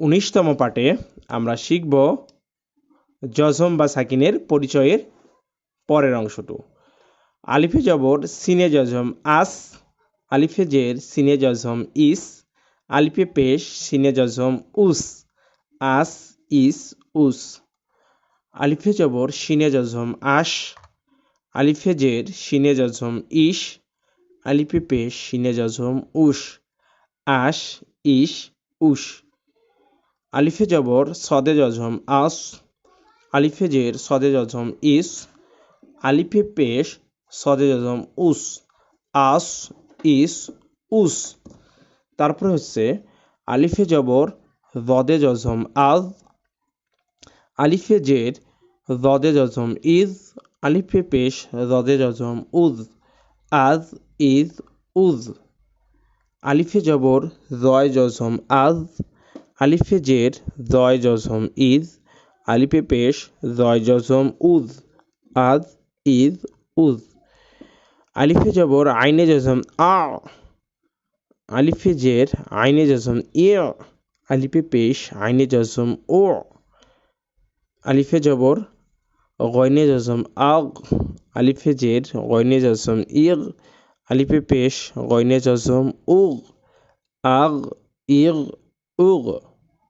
উনিশতম পাঠে আমরা শিখব জজম বা সাকিনের পরিচয়ের পরের অংশটু। আলিফে জবর, সিনে জজম আস, আলিফে জের, সিনে জজম ইস, আলিফে পেশ, সিনে জজম উস, আস, ইস, উস। আলিফে জবর, সিনে জজম আশ আলিফে জের, সিনে জজম ইশ আলিফে পেশ, সিনে জজম উস আশ ইশ উস। আলিফে জবর সদে জজম আস, আলিফে জের সদে জজম ইস, আলিফে পেশ সদে জজম উস, আস, ইস, উস। তারপরে হচ্ছে আলিফে জবর রদে জজম আজ আলিফে জের রদে জজম ইজ আলিফে পেশ রদে জজম উজ আজ ইজ উজ আলিফে জবর রয় জজম আজ আলিফে জের রয় জজম ইজ আলিফে পেশ জয় জজম উজ আজ ইজ উজ আলিফে জবর আইনে জজম আ আলিফে জের আইনে জজম ইয় আলিফে পেশ আইনে জজম ও। আলিফে জবর গয়নে জজম আগ আলিফে জের গয়নে জজম ইগ আলিফে পেশ গয়নে জজম উগ, আগ, ইগ, উগ।